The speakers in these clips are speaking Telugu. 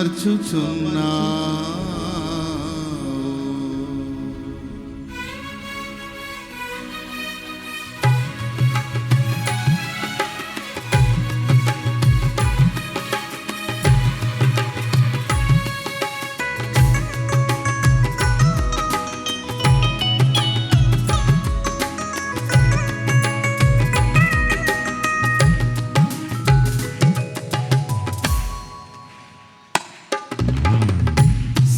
మార్చుచున్నా.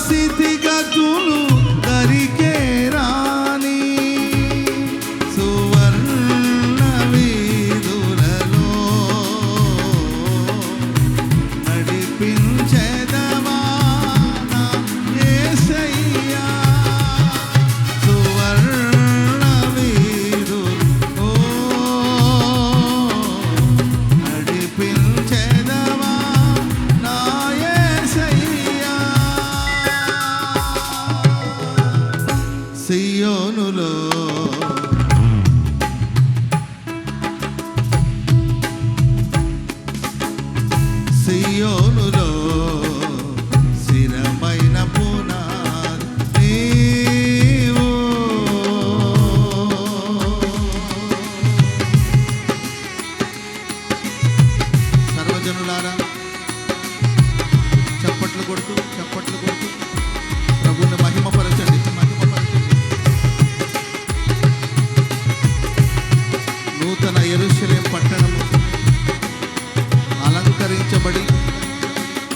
city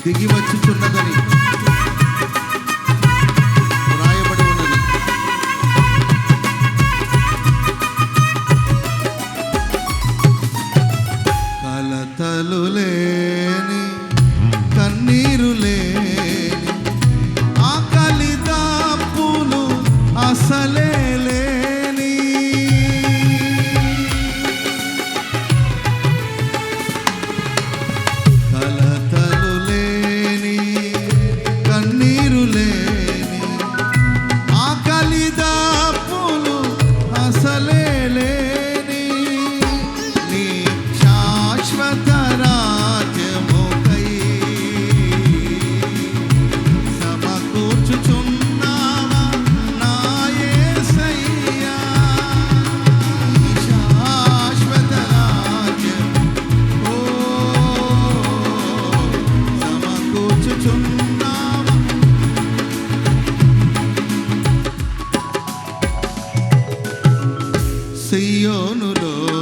దిగి వచ్చుచున్నదని సియోనులో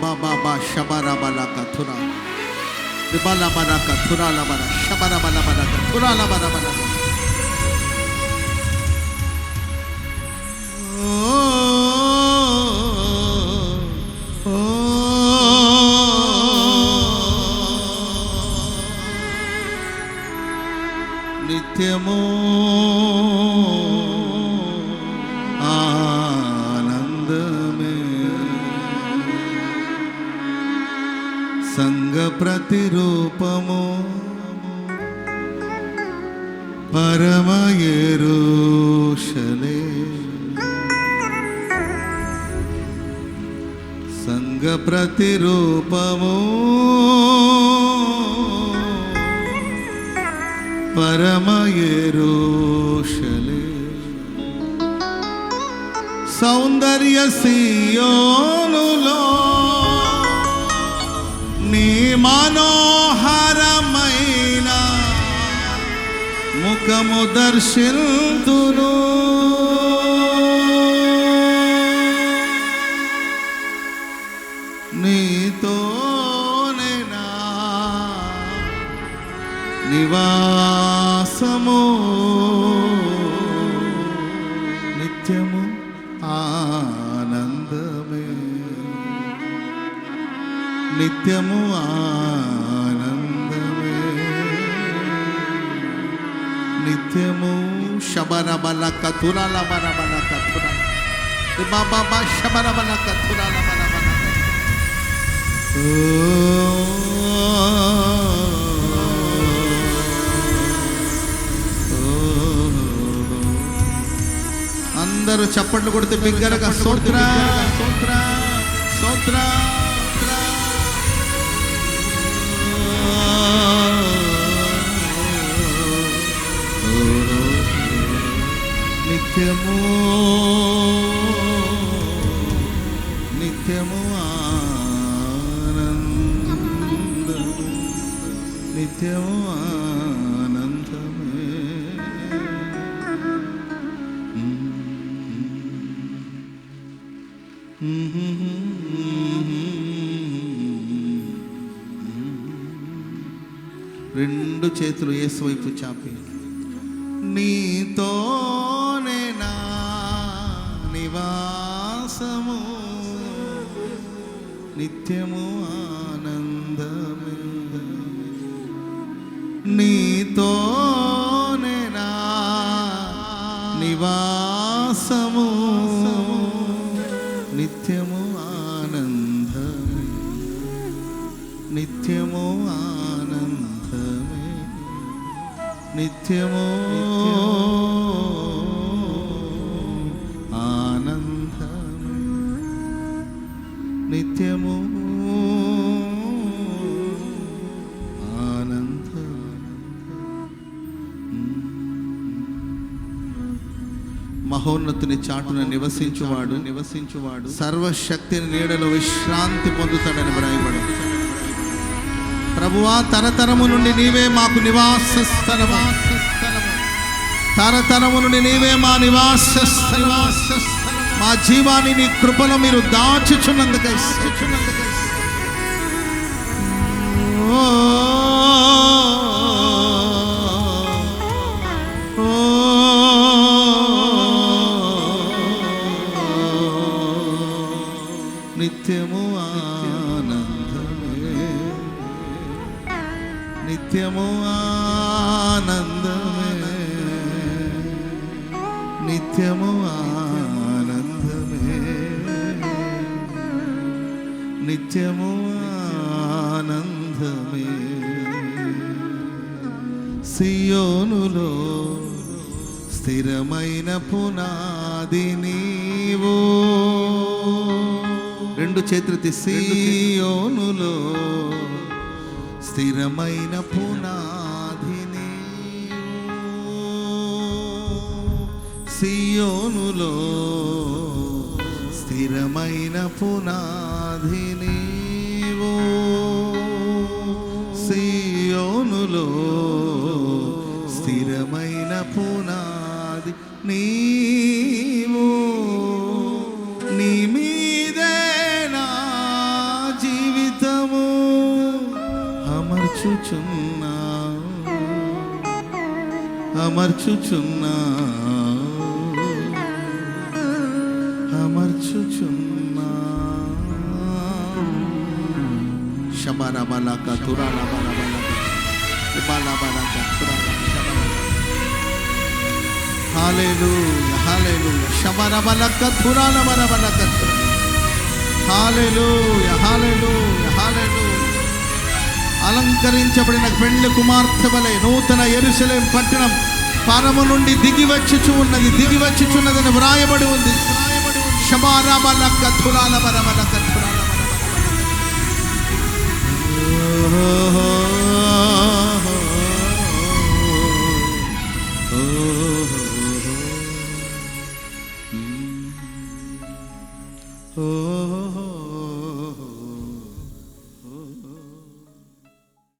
Baba Shabara Balaka Tura. bala, Baraka Tura Labara Shabara Balabaraka Tura Labara Baraka. Oh. ప్రతిరూపము. పరమయేరుషలే సంగ ప్రతిరూపము. పరమయేరుషలే సౌందర్య సియోనులో నీ మనోహరమైన ముఖము దర్శింతును. నీతోనే నా నివాసము. నిత్యము ఆనందమే. నిత్యము శబరబల కథురాల బరబల కథుర బాబా శబరబల కతురాల బరబల అందరూ చప్పట్లు కొడితే బిగ్గరగా సోత్ర సోత్ర సోత్ర. నిత్యము నిత్యము ఆనందము నిత్యము ఆనందమే. రెండు చేతులు ఏసు వైపు చాపి. నీతో నివాసము నిత్యము ఆనందమే నీతోనే నా నివాసము నిత్యము ఆనందమే. నిత్యము ఆనందమే. నిత్యము నిత్యము మహోన్నతుని చాటున నివసించువాడు. నివసించువాడు. సర్వశక్తిని నీడలో విశ్రాంతి పొందుతాడని వ్రాయబడి ప్రభువా తరతరము నుండి నీవే మాకు నివాస స్థలము తరతరము నుండి నీవే మా నివాస స్థలము మా జీవాన్ని నీ కృపలో మీరు దాచుచున్నందుకై. ఓ నిత్యము ఆనందమే. సియోనులో స్థిరమైన పునాది నీవు. రెండు చేతులెత్తి సియోనులో స్థిరమైన పునాది సియోనులో స్థిరమైన పునాది సియోనులో స్థిరమైన పునాది నీవు. నీ మీదే నా జీవితము అమర్చుచున్నా అమర్చుచున్నా అమర్చుచున్నా శబరబలక తురాలబలబలక అలంకరించబడిన పెండ్లి కుమార్తె వలె నూతన ఎరుసలేం పట్టణం పరము నుండి దిగి వచ్చుచు ఉన్నది దిగి వచ్చుచున్నదని వ్రాయబడి ఉంది శమారామలక తురాల మరమలక Oh.